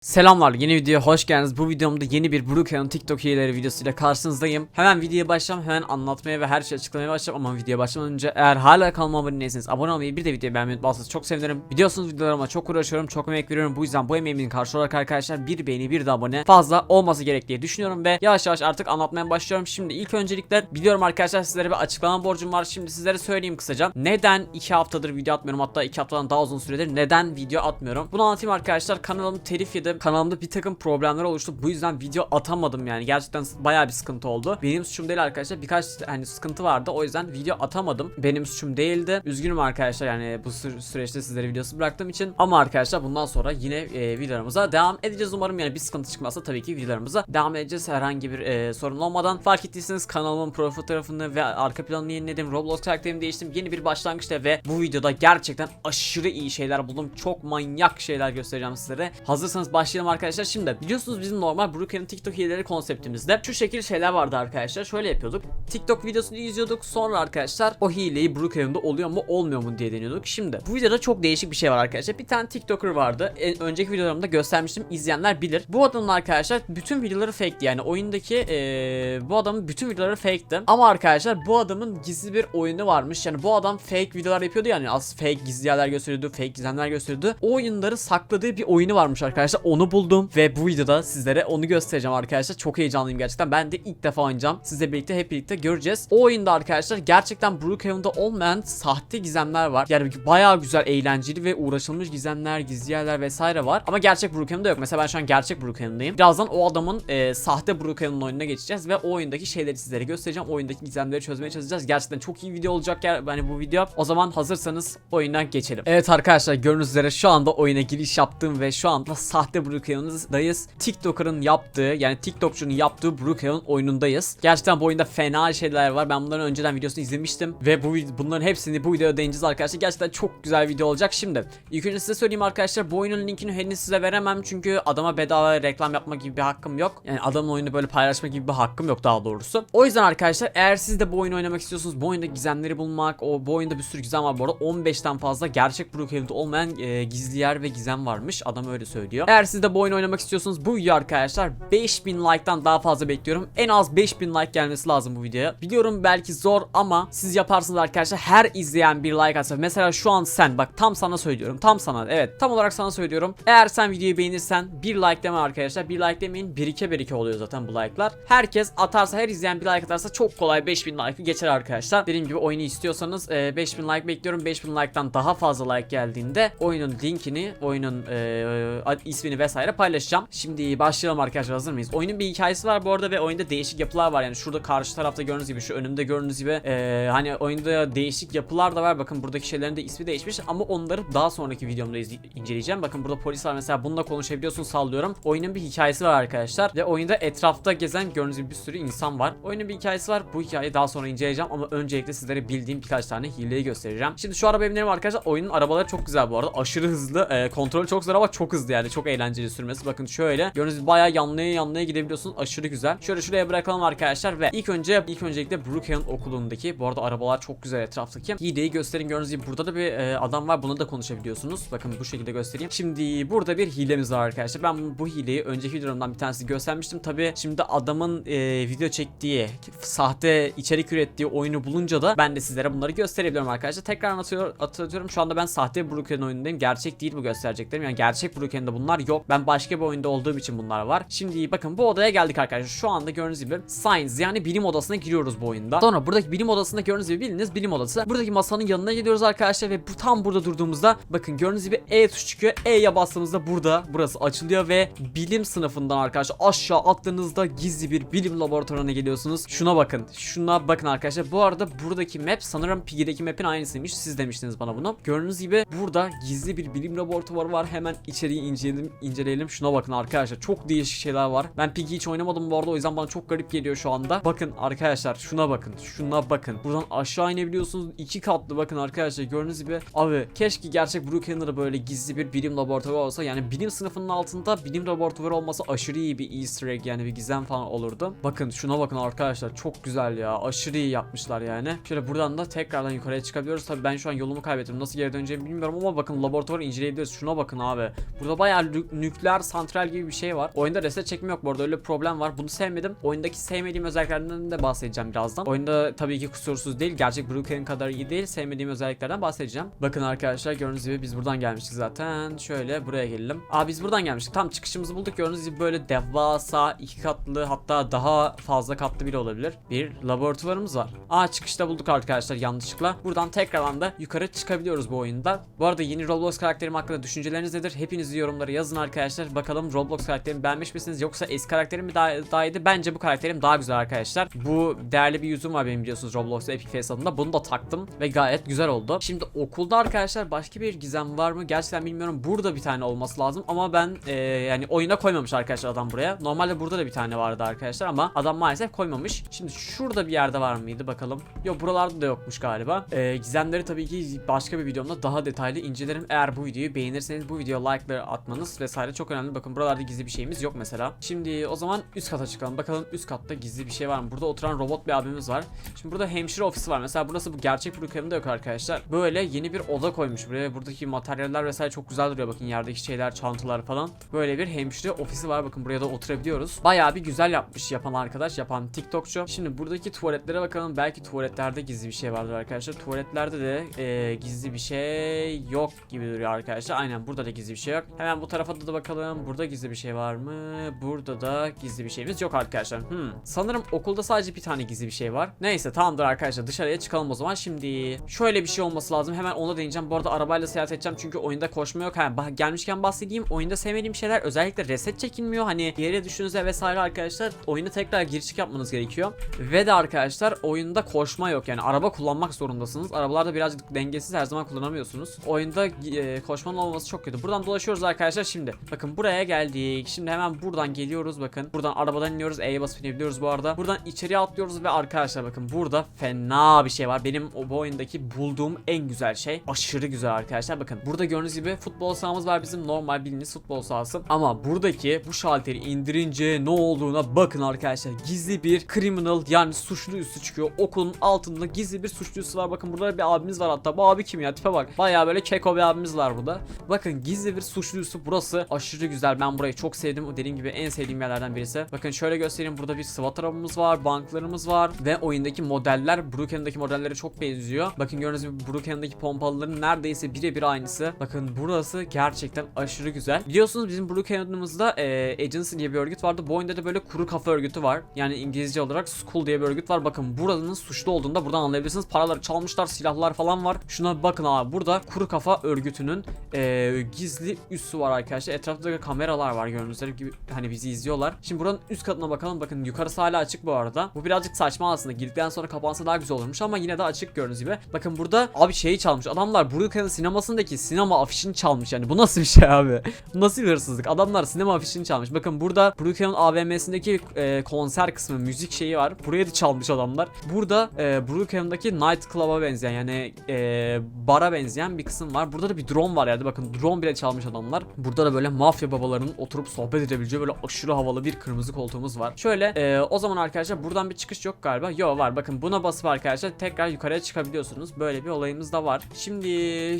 Selamlar yeni videoya hoş geldiniz. Bu videomda yeni bir Brookhaven TikTok hileleri videosuyla karşınızdayım. Hemen videoya başlayalım hemen anlatmaya ve her şeyi açıklamaya başlayalım ama videoya başlamadan önce eğer hala kanalıma abone değilseniz abone olmayı bir de videoyu beğenmeyi unutmazsanız çok sevinirim. Biliyorsunuz videolarıma çok uğraşıyorum çok emek veriyorum bu yüzden bu emeğimin karşı olarak arkadaşlar bir beğeni bir de abone fazla olması gerek diye düşünüyorum ve yavaş yavaş artık anlatmaya başlıyorum. Şimdi ilk öncelikle biliyorum arkadaşlar sizlere bir açıklama borcum var. Şimdi sizlere söyleyeyim kısaca. Neden 2 haftadır video atmıyorum hatta 2 haftadan daha uzun süredir neden video atmıyorum? Bunu anlatayım arkadaşlar. Kanalım telif yedim. Kanalımda bir takım problemler oluştu. Bu yüzden video atamadım yani. Gerçekten bayağı bir sıkıntı oldu. Benim suçum değil arkadaşlar. Birkaç hani sıkıntı vardı. O yüzden video atamadım. Benim suçum değildi. Üzgünüm arkadaşlar yani bu sü- süreçte sizlere videosu bıraktığım için. Ama arkadaşlar bundan sonra yine e, videolarımıza devam edeceğiz. Umarım yani bir sıkıntı çıkmazsa tabii ki videolarımıza devam edeceğiz. Herhangi bir e, sorun olmadan. Fark ettiyseniz kanalımın profil fotoğrafını ve arka planını yeniledim. Roblox karakterimi değiştim. Yeni bir başlangıçta ve bu videoda gerçekten aşırı iyi şeyler buldum. Çok manyak şeyler göstereceğim sizlere. Hazırsanız başlayalım arkadaşlar. Şimdi biliyorsunuz bizim normal Brookhaven TikTok hileleri konseptimizde şu şekil şeyler vardı arkadaşlar. Şöyle yapıyorduk. TikTok videosunu izliyorduk. Sonra arkadaşlar o hileyi Brookhaven'da oluyor mu olmuyor mu diye deniyorduk. Şimdi bu videoda çok değişik bir şey var arkadaşlar. Bir tane TikToker vardı. E, önceki videolarımda göstermiştim. İzleyenler bilir. Bu adamın arkadaşlar bütün videoları fake'ti. Yani oyundaki e, bu adamın bütün videoları fake'ti. Ama arkadaşlar bu adamın gizli bir oyunu varmış. Yani bu adam fake videolar yapıyordu yani. Az fake gizli yerler gösteriyordu. Fake gizemler gösteriyordu. O oyunları sakladığı bir oyunu varmış arkadaşlar. Onu buldum ve bu videoda sizlere onu göstereceğim arkadaşlar. Çok heyecanlıyım gerçekten. Ben de ilk defa oynayacağım. Sizle birlikte hep birlikte göreceğiz. O oyunda arkadaşlar gerçekten Brookhaven'da olmayan sahte gizemler var. Yani bayağı güzel, eğlenceli ve uğraşılmış gizemler, gizli yerler vesaire var. Ama gerçek Brookhaven'da yok. Mesela ben şu an gerçek Brookhaven'dayım. Birazdan o adamın e, sahte Brookhaven'ın oyununa geçeceğiz ve o oyundaki şeyleri sizlere göstereceğim. O oyundaki gizemleri çözmeye çalışacağız. Gerçekten çok iyi video olacak yani hani bu video. O zaman hazırsanız oyuna geçelim. Evet arkadaşlar gördüğünüz üzere şu anda oyuna giriş yaptım ve şu anda sahte Brookhaven'dayız. TikToker'ın yaptığı yani TikTokçunun yaptığı Brookhaven oyunundayız. Gerçekten bu oyunda fena şeyler var. Ben bunların önceden videosunu izlemiştim ve bu bunların hepsini bu videoda değineceğiz arkadaşlar. Gerçekten çok güzel video olacak. Şimdi ilk önce size söyleyeyim arkadaşlar bu oyunun linkini henüz size veremem çünkü adama bedava reklam yapma gibi bir hakkım yok. Yani adamın oyunu böyle paylaşma gibi bir hakkım yok daha doğrusu. O yüzden arkadaşlar eğer siz de bu oyunu oynamak istiyorsunuz bu oyunda gizemleri bulmak o bu oyunda bir sürü gizem var bu arada 15'ten fazla gerçek Brookhaven'de olmayan e, gizli yer ve gizem varmış adam öyle söylüyor. Eğer siz de bu oyunu oynamak istiyorsanız bu video arkadaşlar 5000 like'tan daha fazla bekliyorum. En az 5000 like gelmesi lazım bu videoya. Biliyorum belki zor ama siz yaparsınız arkadaşlar. Her izleyen bir like atsa. Mesela şu an sen bak tam sana söylüyorum. Tam sana evet tam olarak sana söylüyorum. Eğer sen videoyu beğenirsen bir like deme arkadaşlar. Bir like demeyin birike birike oluyor zaten bu like'lar. Herkes atarsa her izleyen bir like atarsa çok kolay 5000 like'ı geçer arkadaşlar. Dediğim gibi oyunu istiyorsanız e, 5000 like bekliyorum. 5000 like'tan daha fazla like geldiğinde oyunun linkini, oyunun e, ad- ismini vesaire paylaşacağım. Şimdi başlayalım arkadaşlar hazır mıyız? Oyunun bir hikayesi var bu arada ve oyunda değişik yapılar var. Yani şurada karşı tarafta gördüğünüz gibi şu önümde gördüğünüz gibi e, hani oyunda değişik yapılar da var. Bakın buradaki şeylerin de ismi değişmiş ama onları daha sonraki videomda inceleyeceğim. Bakın burada polis var mesela bununla konuşabiliyorsun sallıyorum. Oyunun bir hikayesi var arkadaşlar ve oyunda etrafta gezen gördüğünüz gibi bir sürü insan var. Oyunun bir hikayesi var. Bu hikayeyi daha sonra inceleyeceğim ama öncelikle sizlere bildiğim birkaç tane hileyi göstereceğim. Şimdi şu araba binelim arkadaşlar. Oyunun arabaları çok güzel bu arada. Aşırı hızlı. E, kontrolü çok zor ama çok hızlı yani. Çok eğlenceli sürmesi. Bakın şöyle. Gördüğünüz gibi bayağı yanlaya yanlaya gidebiliyorsunuz. Aşırı güzel. Şöyle şuraya bırakalım arkadaşlar ve ilk önce ilk öncelikle Brookhaven okulundaki bu arada arabalar çok güzel etraftaki. Hileyi gösterin gördüğünüz gibi burada da bir e, adam var. Bunu da konuşabiliyorsunuz. Bakın bu şekilde göstereyim. Şimdi burada bir hilemiz var arkadaşlar. Ben bu hileyi önceki videomdan bir tanesi göstermiştim. Tabi şimdi adamın e, video çektiği sahte içerik ürettiği oyunu bulunca da ben de sizlere bunları gösterebiliyorum arkadaşlar. Tekrar anlatıyor, hatırlatıyorum. Şu anda ben sahte Brookhaven oyunundayım. Gerçek değil bu göstereceklerim. Yani gerçek Brookhaven'de bunlar yok. Ben başka bir oyunda olduğum için bunlar var. Şimdi bakın bu odaya geldik arkadaşlar. Şu anda gördüğünüz gibi Science yani bilim odasına giriyoruz bu oyunda. Sonra buradaki bilim odasında gördüğünüz gibi bildiğiniz bilim odası. Buradaki masanın yanına gidiyoruz arkadaşlar ve bu tam burada durduğumuzda bakın gördüğünüz gibi E tuşu çıkıyor. E'ye bastığımızda burada burası açılıyor ve bilim sınıfından arkadaşlar aşağı attığınızda gizli bir bilim laboratuvarına geliyorsunuz. Şuna bakın. Şuna bakın arkadaşlar. Bu arada buradaki map sanırım Piggy'deki map'in aynısıymış. Siz demiştiniz bana bunu. Gördüğünüz gibi burada gizli bir bilim laboratuvarı var. Hemen içeriği inceleyelim. İnceleyelim. Şuna bakın arkadaşlar. Çok değişik şeyler var. Ben Piggy hiç oynamadım bu arada. O yüzden bana çok garip geliyor şu anda. Bakın arkadaşlar şuna bakın. Şuna bakın. Buradan aşağı inebiliyorsunuz. iki katlı bakın arkadaşlar. Gördüğünüz gibi. Abi keşke gerçek Brookhaven'da böyle gizli bir bilim laboratuvarı olsa. Yani bilim sınıfının altında bilim laboratuvarı olması aşırı iyi bir easter egg yani bir gizem falan olurdu. Bakın şuna bakın arkadaşlar. Çok güzel ya. Aşırı iyi yapmışlar yani. Şöyle buradan da tekrardan yukarıya çıkabiliyoruz. Tabii ben şu an yolumu kaybettim. Nasıl geri döneceğimi bilmiyorum ama bakın laboratuvarı inceleyebiliriz. Şuna bakın abi. Burada bayağı nükleer santral gibi bir şey var. Oyunda reset çekme yok bu arada öyle bir problem var. Bunu sevmedim. Oyundaki sevmediğim özelliklerden de bahsedeceğim birazdan. Oyunda tabii ki kusursuz değil. Gerçek Brookhaven kadar iyi değil. Sevmediğim özelliklerden bahsedeceğim. Bakın arkadaşlar gördüğünüz gibi biz buradan gelmiştik zaten. Şöyle buraya gelelim. Aa biz buradan gelmiştik. Tam çıkışımızı bulduk. Gördüğünüz gibi böyle devasa iki katlı hatta daha fazla katlı bile olabilir. Bir laboratuvarımız var. Aa çıkışta bulduk arkadaşlar yanlışlıkla. Buradan tekrardan da yukarı çıkabiliyoruz bu oyunda. Bu arada yeni Roblox karakterim hakkında düşünceleriniz nedir? Hepiniz yorumlara yazın arkadaşlar. Bakalım Roblox karakterimi beğenmiş misiniz yoksa eski karakterim mi daha, daha iyiydi? Bence bu karakterim daha güzel arkadaşlar. Bu değerli bir yüzüm var benim biliyorsunuz Roblox'ta Epic Face adında. Bunu da taktım ve gayet güzel oldu. Şimdi okulda arkadaşlar başka bir gizem var mı? Gerçekten bilmiyorum. Burada bir tane olması lazım ama ben e, yani oyuna koymamış arkadaşlar adam buraya. Normalde burada da bir tane vardı arkadaşlar ama adam maalesef koymamış. Şimdi şurada bir yerde var mıydı bakalım. Yok buralarda da yokmuş galiba. E, gizemleri tabii ki başka bir videomda daha detaylı incelerim. Eğer bu videoyu beğenirseniz bu videoya like'ları atmanız vesaire çok önemli. Bakın buralarda gizli bir şeyimiz yok mesela. Şimdi o zaman üst kata çıkalım. Bakalım üst katta gizli bir şey var mı? Burada oturan robot bir abimiz var. Şimdi burada hemşire ofisi var. Mesela burası bu gerçek Brookhaven'da yok arkadaşlar. Böyle yeni bir oda koymuş buraya. Buradaki materyaller vesaire çok güzel duruyor. Bakın yerdeki şeyler, çantalar falan. Böyle bir hemşire ofisi var. Bakın buraya da oturabiliyoruz. Bayağı bir güzel yapmış yapan arkadaş, yapan TikTokçu. Şimdi buradaki tuvaletlere bakalım. Belki tuvaletlerde gizli bir şey vardır arkadaşlar. Tuvaletlerde de e, gizli bir şey yok gibi duruyor arkadaşlar. Aynen burada da gizli bir şey yok. Hemen bu tarafa da bakalım. Burada gizli bir şey var mı? Burada da gizli bir şeyimiz yok arkadaşlar. Hmm. Sanırım okulda sadece bir tane gizli bir şey var. Neyse tamamdır arkadaşlar. Dışarıya çıkalım o zaman. Şimdi şöyle bir şey olması lazım. Hemen onu deneyeceğim. Bu arada arabayla seyahat edeceğim çünkü oyunda koşma yok. Bah- gelmişken bahsedeyim. Oyunda sevmediğim şeyler özellikle reset çekilmiyor. Hani yere düşünüze vesaire arkadaşlar. Oyuna tekrar giriş yapmanız gerekiyor. Ve de arkadaşlar oyunda koşma yok. Yani araba kullanmak zorundasınız. Arabalarda birazcık dengesiz her zaman kullanamıyorsunuz. Oyunda e, koşmanın olması çok kötü. Buradan dolaşıyoruz arkadaşlar şimdi. Bakın buraya geldik. Şimdi hemen buradan geliyoruz bakın. Buradan arabadan iniyoruz. E'ye basıp inebiliyoruz bu arada. Buradan içeriye atlıyoruz ve arkadaşlar bakın burada fena bir şey var. Benim o bu oyundaki bulduğum en güzel şey. Aşırı güzel arkadaşlar. Bakın burada gördüğünüz gibi futbol sahamız var bizim normal bildiğiniz futbol sahası. Ama buradaki bu şalteri indirince ne olduğuna bakın arkadaşlar. Gizli bir criminal yani suçlu üssü çıkıyor. Okulun altında gizli bir suçlu üssü var. Bakın burada bir abimiz var hatta. Bu abi kim ya? Tipe bak. Bayağı böyle keko bir abimiz var burada. Bakın gizli bir suçlu üssü burası. Aşırı güzel. Ben burayı çok sevdim. O dediğim gibi en sevdiğim yerlerden birisi. Bakın şöyle göstereyim. Burada bir SWAT arabamız var. Banklarımız var. Ve oyundaki modeller Brookhaven'daki modellere çok benziyor. Bakın gördüğünüz gibi Brookhaven'daki pompalıların neredeyse birebir aynısı. Bakın burası gerçekten aşırı güzel. Biliyorsunuz bizim Brookhaven'ımızda e, Agency diye bir örgüt vardı. Bu oyunda da böyle kuru kafa örgütü var. Yani İngilizce olarak School diye bir örgüt var. Bakın buranın suçlu olduğunu da buradan anlayabilirsiniz. Paraları çalmışlar, silahlar falan var. Şuna bakın abi. Burada kuru kafa örgütünün e, gizli üssü var arkadaşlar. Etrafta da kameralar var gördüğünüz gibi hani bizi izliyorlar. Şimdi buranın üst katına bakalım. Bakın yukarısı hala açık bu arada. Bu birazcık saçma aslında. Girdikten sonra kapansa daha güzel olurmuş ama yine de açık gördüğünüz gibi. Bakın burada abi şeyi çalmış. Adamlar Brookhaven sinemasındaki sinema afişini çalmış yani. Bu nasıl bir şey abi? Nasıl bir hırsızlık? Adamlar sinema afişini çalmış. Bakın burada Brookhaven AVM'sindeki e, konser kısmı, müzik şeyi var. Buraya da çalmış adamlar. Burada e, Brookhaven'daki Night Club'a benzeyen yani e, bara benzeyen bir kısım var. Burada da bir drone var yani. Bakın drone bile çalmış adamlar. Burada da böyle mafya babalarının oturup sohbet edebileceği böyle aşırı havalı bir kırmızı koltuğumuz var. Şöyle e, o zaman arkadaşlar buradan bir çıkış yok galiba. Yo var. Bakın buna basıp arkadaşlar tekrar yukarıya çıkabiliyorsunuz. Böyle bir olayımız da var. Şimdi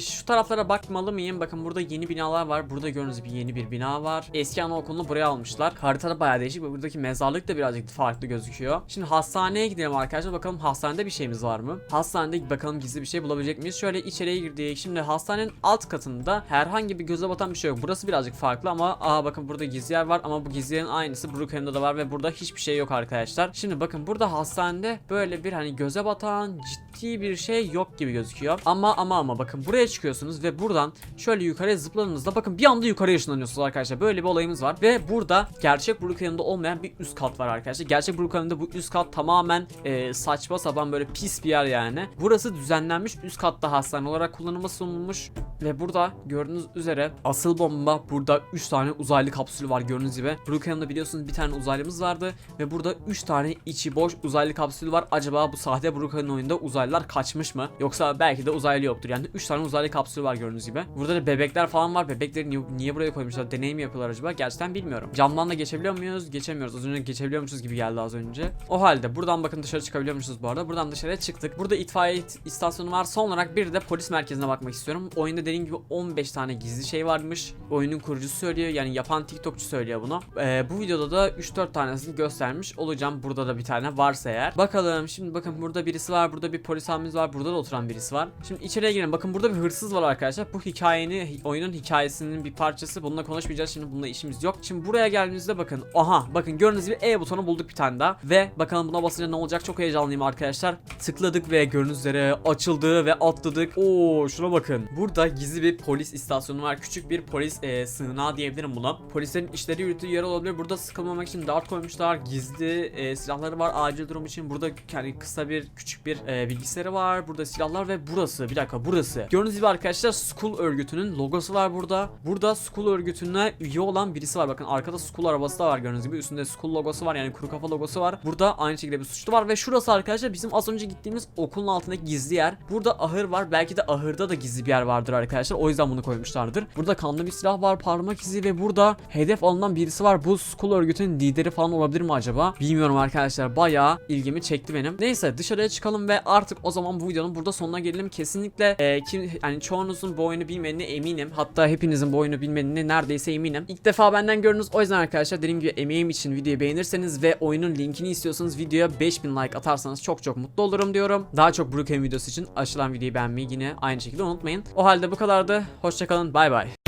şu taraflara bakmalı mıyım? Bakın burada yeni binalar var. Burada gördüğünüz gibi yeni bir bina var. Eski anaokulunu buraya almışlar. Haritada bayağı değişik buradaki mezarlık da birazcık farklı gözüküyor. Şimdi hastaneye gidelim arkadaşlar. Bakalım hastanede bir şeyimiz var mı? Hastanede bakalım gizli bir şey bulabilecek miyiz? Şöyle içeriye girdik. Şimdi hastanenin alt katında herhangi bir göze batan bir şey yok. Burası birazcık farklı ama aa bakın burada gizli yer var ama bu gizli yerin aynısı Brookhaven'da da var ve burada hiçbir şey yok arkadaşlar. Şimdi bakın burada hastanede böyle bir hani göze batan ciddi bir şey yok gibi gözüküyor. Ama ama ama bakın buraya çıkıyorsunuz ve buradan şöyle yukarıya zıpladığınızda bakın bir anda yukarıya ışınlanıyorsunuz arkadaşlar. Böyle bir olayımız var ve burada gerçek Brookhaven'da olmayan bir üst kat var arkadaşlar. Gerçek Brookhaven'da bu üst kat tamamen e, saçma sapan böyle pis bir yer yani. Burası düzenlenmiş üst katta hastane olarak kullanıma sunulmuş ve burada gördüğünüz üzere asıl bomba burada 3 tane uzaylı kapsülü var gördüğünüz gibi. Brookhaven'da biliyorsunuz bir tane uzaylımız vardı ve burada 3 tane içi boş uzaylı kapsülü var. Acaba bu sahte Brookhaven oyunda uzaylılar kaçmış mı? Yoksa belki de uzaylı yoktur. Yani 3 tane uzaylı kapsülü var gördüğünüz gibi. Burada da bebekler falan var. Bebekleri niye, niye buraya koymuşlar? Deney mi yapıyorlar acaba? Gerçekten bilmiyorum. Camdan da geçebiliyor muyuz? Geçemiyoruz. Az önce geçebiliyormuşuz gibi geldi az önce. O halde buradan bakın dışarı çıkabiliyormuşuz bu arada. Buradan dışarıya çıktık. Burada itfaiye istasyonu var. Son olarak bir de polis merkezine bakmak istiyorum. Oyunda dediğim gibi 15 tane gizli şey varmış. Oyunun kurucusu söylüyor. Yani yapan TikTokçu söylüyor bunu. Ee, bu videoda da 3-4 tanesini göstermiş olacağım. Burada da bir tane varsa eğer. Bakalım şimdi bakın burada birisi var. Burada bir polis abimiz var. Burada da oturan birisi var. Şimdi içeriye girelim. Bakın burada bir hırsız var arkadaşlar. Bu hikayenin oyunun hikayesinin bir parçası. Bununla konuşmayacağız. Şimdi bununla işimiz yok. Şimdi buraya geldiğimizde bakın. Aha bakın gördüğünüz gibi E butonu bulduk bir tane daha. Ve bakalım buna basınca ne olacak? Çok heyecanlıyım arkadaşlar. Tıkladık ve gördüğünüz üzere açıldı ve atladık. Oo şuna bakın. Burada gizli bir polis istasyonu var. Küçük bir polis e, sığınağı diyebilirim buna. Polislerin işleri yürüttüğü yer olabilir. Burada sıkılmamak için dart koymuşlar. Gizli e, silahları var acil durum için. Burada yani kısa bir küçük bir e, bilgisayarı var. Burada silahlar ve burası. Bir dakika burası. Gördüğünüz gibi arkadaşlar School örgütünün logosu var burada. Burada School örgütüne üye olan birisi var. Bakın arkada School arabası da var gördüğünüz gibi. Üstünde School logosu var yani kuru kafa logosu var. Burada aynı şekilde bir suçlu var ve şurası arkadaşlar bizim az önce gittiğimiz okulun altındaki gizli yer. Burada ahır var. Belki de ahırda da gizli bir yer vardır arkadaşlar. O yüzden bunu koymuşlardır. Burada kanlı bir silah var, parmak izi ve burada hedef alınan birisi var. Bu School örgütünün lideri falan olabilir mi acaba? Bilmiyorum arkadaşlar. Bayağı ilgimi çekti benim. Neyse dışarıya çıkalım ve artık o zaman bu videonun burada sonuna gelelim. Kesinlikle e, kim yani çoğunuzun bu oyunu bilmediğine eminim. Hatta hepinizin bu oyunu bilmediğine neredeyse eminim. İlk defa benden gördünüz. O yüzden arkadaşlar dediğim gibi emeğim için videoyu beğenirseniz ve oyunun linkini istiyorsanız videoya 5000 like atarsanız çok çok mutlu olurum diyorum. Daha çok Brookhaven videosu için aşılan videoyu beğenmeyi yine aynı şekilde unutmayın. O halde bu kadardı. Hoşçakalın. Bay bay.